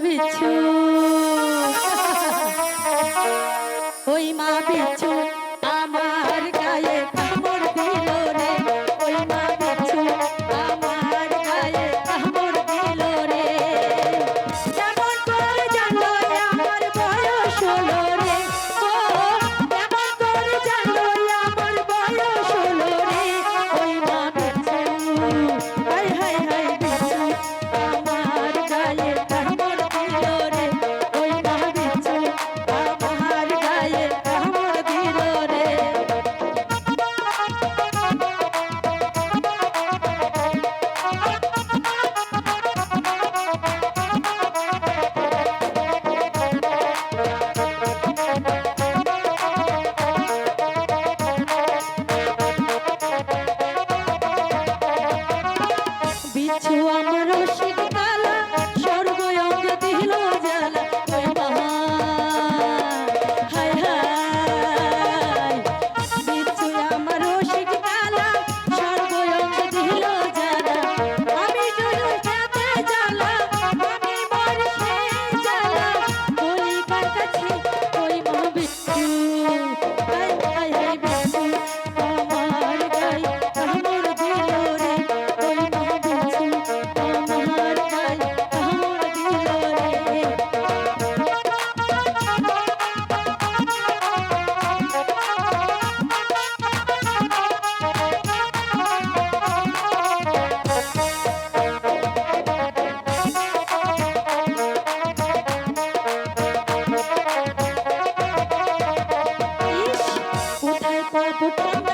পিছু ওই মা পিছু Thank you.